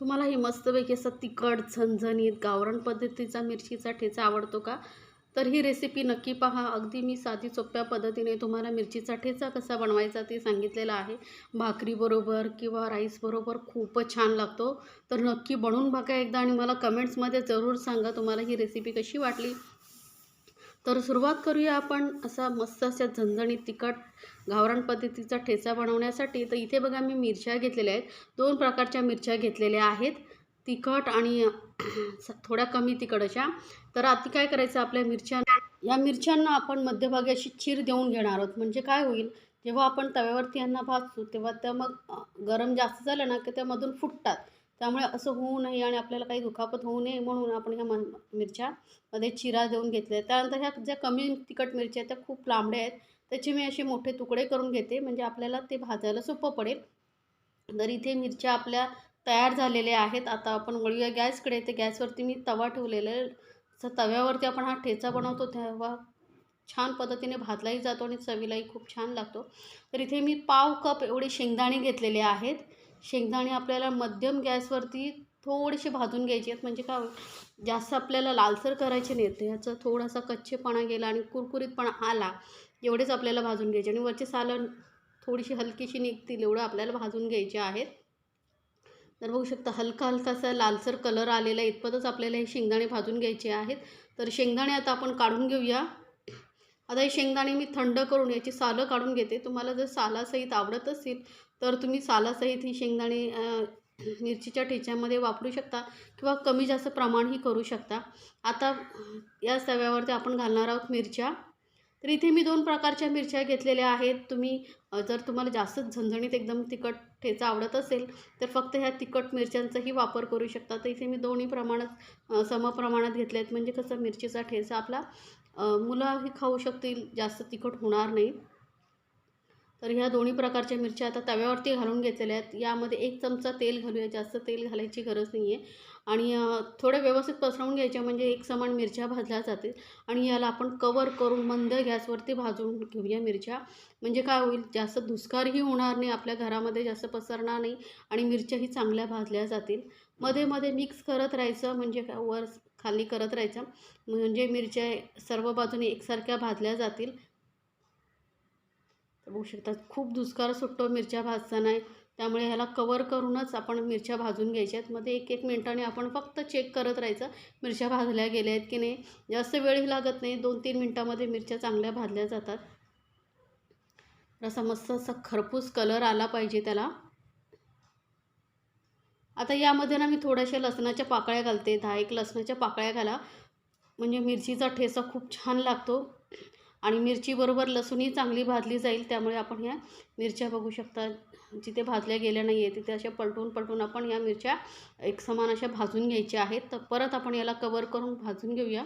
तुम्हाला ही मस्तपैकी असं तिखट झणझणीत गावरण पद्धतीचा मिरचीचा ठेचा आवडतो का? तर ही रेसिपी नक्की पहा. अगदी मी साधी सोप्या पद्धतीने तुम्हाला मिरचीचा ठेचा कसा बनवायचा ते सांगितलेलं आहे. भाकरीबरोबर किंवा राईसबरोबर खूपच छान लागतो. तर नक्की बनवून बघा एकदा आणि मला कमेंट्समध्ये जरूर सांगा तुम्हाला ही रेसिपी कशी वाटली. तर सुरुवात करूया आपण असा मस्त अशा झणझणीत तिखट गावरान पद्धतीचा ठेचा बनवण्यासाठी. तर इथे बघा मी मिरच्या घेतलेल्या आहेत. दोन प्रकारच्या मिरच्या घेतलेल्या आहेत. तिखट आणि थोड्या कमी तिखट अशा. तर आता काय करायचं आपल्या मिरच्या या मिरच्यांना आपण मध्यभागी अशी चीर देऊन घेणार आहोत. म्हणजे काय होईल? जेव्हा आपण तव्यावरती यांना भाजतो तेव्हा त्या मग गरम जास्त झालं ना की त्यामधून फुटतात. त्यामुळे असं होऊ नये आणि आपल्याला काही दुखापत होऊ नये म्हणून आपण ह्या म मिरच्यामध्ये चिरा देऊन घेतल्या त्यानंतर ह्या ज्या कमी तिखट मिरच्या आहेत त्या खूप लांबड्या आहेत. त्याचे मी असे मोठे तुकडे करून घेते. म्हणजे आपल्याला ते भाजायला सोपं पडेल. तर इथे मिरच्या आपल्या तयार झालेल्या आहेत. आता आपण वळूया गॅसकडे. ते गॅसवरती मी तवा ठेवलेला आहे. तर तव्यावरती आपण हा ठेचा बनवतो तेव्हा छान पद्धतीने भाजलाही जातो आणि चवीलाही खूप छान लागतो. तर इथे मी पाव कप एवढे शेंगदाणे घेतलेले आहेत. शेंगदाणे आपल्याला मध्यम गॅसवरती थोडेसे भाजून घ्यायचे आहेत. म्हणजे काय जास्त आपल्याला लालसर करायचे नाहीत. ह्याचा थोडासा कच्चेपणा गेला आणि कुरकुरीतपणा आला एवढेच आपल्याला भाजून घ्यायचे. आणि वरचे सालं थोडीशी हलकीशी निघतील एवढं आपल्याला भाजून घ्यायचे आहेत. तर बघू शकता हलका हलकासा लालसर कलर आलेला आहे. इतपतच आपल्याला हे शेंगदाणे भाजून घ्यायचे आहेत. तर शेंगदाणे आता आपण काढून घेऊया. आता हे शेंगदाणे मी थंड करून याची सालं काढून घेते. तुम्हाला जर सालासहित आवडत असेल तर तुम्ही सालासहित ही शेंगदाणे मिरचीच्या ठेच्यामध्ये वापरू शकता किंवा कमी जास्त प्रमाणही करू शकता. आता या तव्यावरती आपण घालणार आहोत मिरच्या. तर इथे मी दोन प्रकारच्या मिरच्या घेतलेल्या आहेत. तुम्ही जर तुम्हाला जास्त झणझणीत एकदम तिखट ठेचा आवडत असेल तर फक्त ह्या तिखट मिरच्यांचाही वापर करू शकता. तर इथे मी दोन्ही प्रमाणात समप्रमाणात घेतले आहेत म्हणजे कसं मिरचीचा ठेचा आपला मुलंही खाऊ शकतील जास्त तिखट होणार नाही. तर ह्या दोन्ही प्रकारच्या मिरच्या आता तव्यावरती घालून घेतलेल्या आहेत. यामध्ये एक चमचा तेल घालूया. जास्त तेल घालायची गरज नाही आहे आणि थोडे थोडं व्यवस्थित पसरवून घ्यायच्या म्हणजे एक समान मिरच्या भाजल्या जातील. आणि याला आपण कवर करून मंद गॅसवरती भाजून घेऊया मिरच्या. म्हणजे काय होईल? जास्त धुसकारही होणार नाही. आपल्या घरामध्ये जास्त पसरणार नाही. आणि मिरच्याही चांगल्या भाजल्या जातील. मध्ये मध्ये मिक्स करत राहायचं. म्हणजे वर खाली करत राहायचं. म्हणजे मिरच्या सर्व बाजूने एकसारख्या भाजल्या जातील. बघू शकता खूप दुष्काळ सुटतो मिरच्या भाजताना त्यामुळे ह्याला कवर करूनच आपण मिरच्या भाजून घ्यायच्या आहेत मध्ये एक एक मिनटाने आपण फक्त चेक करत राहायचं मिरच्या भाजल्या गेल्या आहेत की नाही. जास्त वेळही लागत नाही. दोन तीन मिनटामध्ये मिरच्या चांगल्या भाजल्या जातात. असा मस्त असा खरपूस कलर आला पाहिजे त्याला. आता यामध्ये ना मी थोड्याशा लसणाच्या पाकळ्या घालते. दहा एक लसणाच्या पाकळ्या घाला. म्हणजे मिरचीचा ठेचा खूप छान लागतो. आणि मिरचीबरोबर लसूणही चांगली भाजली जाईल त्यामुळे आपण ह्या मिरच्या बघू शकता. जिथे भाजल्या गेल्या नाही आहे तिथे अशा पलटून पलटून आपण या मिरच्या एक समान अशा भाजून घ्यायच्या आहेत. तर परत आपण याला कवर करून भाजून घेऊया.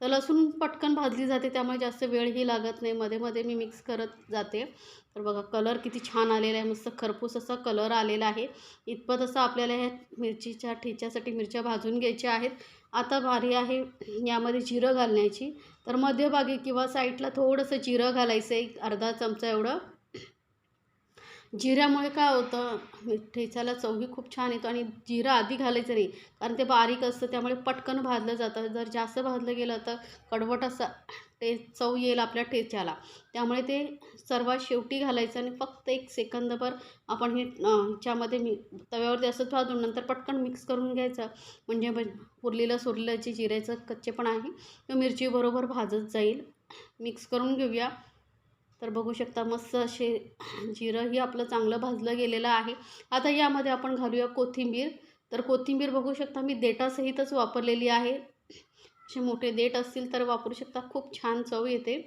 तर लसूण पटकन भाजली जाते त्यामुळे जास्त वेळही लागत नाही. मध्ये मध्ये मी मिक्स करत जाते. तर बघा कलर किती छान आलेला आहे. मस्त खरपूस असा कलर आलेला आहे. इतपत असं आपल्याला ह्या मिरचीच्या ठेच्यासाठी मिरच्या भाजून घ्यायच्या आहेत. आता भारी आहे यामध्ये जिरं घालण्याची. तर मध्यभागी किंवा साईडला थोडंसं जिरं घालायचं एक अर्धा चमचा एवढं. जिऱ्यामुळे काय होतं ठेचाला चवही खूप छान येतो आणि जिरं आधी घालायचं नाही कारण ते बारीक असतं त्यामुळे पटकन भाजलं जातं. जर जास्त भाजलं गेलं तर कडवट असा ते चव येईल आपल्या ठेच्याला त्यामुळे ते सर्वात शेवटी घालायचं आणि फक्त एक सेकंदभर आपण हे ह्याच्यामध्ये मी तव्यावरती जास्त भाजून नंतर पटकन मिक्स करून घ्यायचं. म्हणजे उरलेलं सुरलेलं जे जिऱ्याचं कच्चेपण आहे ते मिरचीबरोबर भाजत जाईल. मिक्स करून घेऊया. तर बघू शकता मस्त असे जिरंही आपलं चांगलं भाजलं गेलेलं आहे. आता यामध्ये आपण घालूया कोथिंबीर. तर कोथिंबीर बघू शकता मी देटासहितच वापरलेली आहे. असे मोठे देठ असतील तर वापरू शकता. खूप छान चव येते.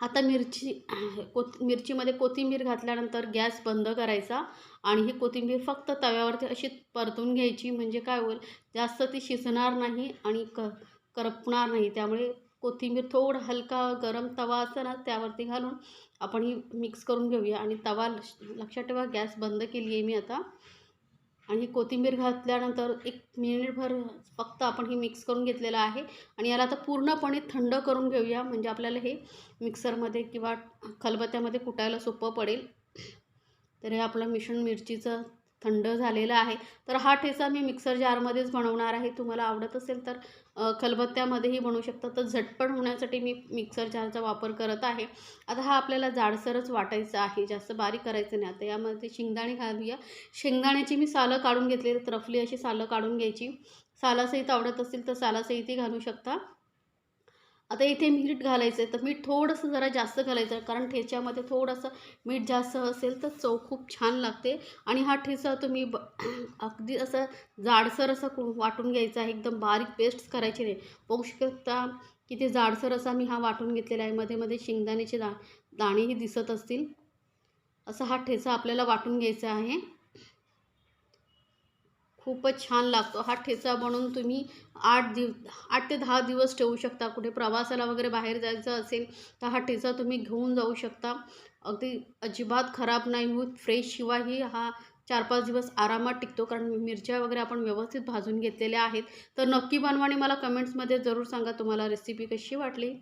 आता मिरची कोथ मिरचीमध्ये कोथिंबीर घातल्यानंतर गॅस बंद करायचा आणि ही कोथिंबीर फक्त तव्यावरती अशी परतून घ्यायची. म्हणजे काय होईल? जास्त ती शिजणार नाही आणि क करपणार नाही. त्यामुळे कोथिंबीर थोडं हलका गरम तवा असं ना त्यावरती घालून आपण ही मिक्स करून घेऊया. आणि तवा लक्षात ठेवा गॅस बंद केली आहे मी आता. आणि ही कोथिंबीर घातल्यानंतर एक मिनिटभर फक्त आपण ही मिक्स करून घेतलेलं आहे. आणि याला आता पूर्णपणे थंड करून घेऊया. म्हणजे आपल्याला हे मिक्सरमध्ये किंवा खलबत्त्यामध्ये कुटायला सोपं पडेल. तर हे आपलं मिश्रण मिरचीचं थंड झालेला आहे. तर हा ठेचा मी मिक्सर जारमध्येच बनवणार आहे. तुम्हाला आवडत असेल तर खलबत्त्यामध्येही बनवू शकता. तर झटपट होण्यासाठी मी मिक्सर जारचा वापर करत आहे. आता हा आपल्याला जाडसरच वाटायचा आहे. जास्त बारीक करायचं नाही. आता यामध्ये शेंगदाणे घालूया. शेंगदाण्याची मी सालं काढून घेतली तर रफली अशी सालं काढून घ्यायची. सालासहित आवडत असेल तर सालासहितही घालू शकता. आता इथे मीठ घालायचं आहे तर मीठ थोडंसं जरा जास्त घालायचं कारण ठेच्यामध्ये थोडंसं मीठ जास्त असेल तर चव खूप छान लागते. आणि हा ठेचा तुम्ही ब अगदी असं जाडसर असं कु- वाटून घ्यायचा आहे एकदम बारीक पेस्ट करायची नाही. बघू शकता किती जाडसर असा मी हा वाटून घेतलेला आहे. मध्ये मध्ये शेंगदाण्याचे दा दाणेही दिसत असतील. असा हा ठेचा आपल्याला वाटून घ्यायचा आहे. खूपच छान लागतो. हा ठेचा बनवून तुम्ही आठ दिव आठ ते दहा दिवस ठेवू शकता. कुठे प्रवासाला वगैरे बाहेर जायचं असेल तर हा ठेचा तुम्ही घेऊन जाऊ शकता. अगदी अजिबात खराब नाही होत. फ्रेश शिवायही हा चार पाच दिवस आरामात टिकतो. कारण मिरच्या वगैरे आपण व्यवस्थित भाजून घेतलेल्या आहेत. तर नक्की बनवा आणि मला कमेंट्समध्ये जरूर सांगा तुम्हाला रेसिपी कशी वाटली.